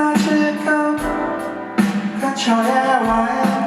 나 지금 근처에 와요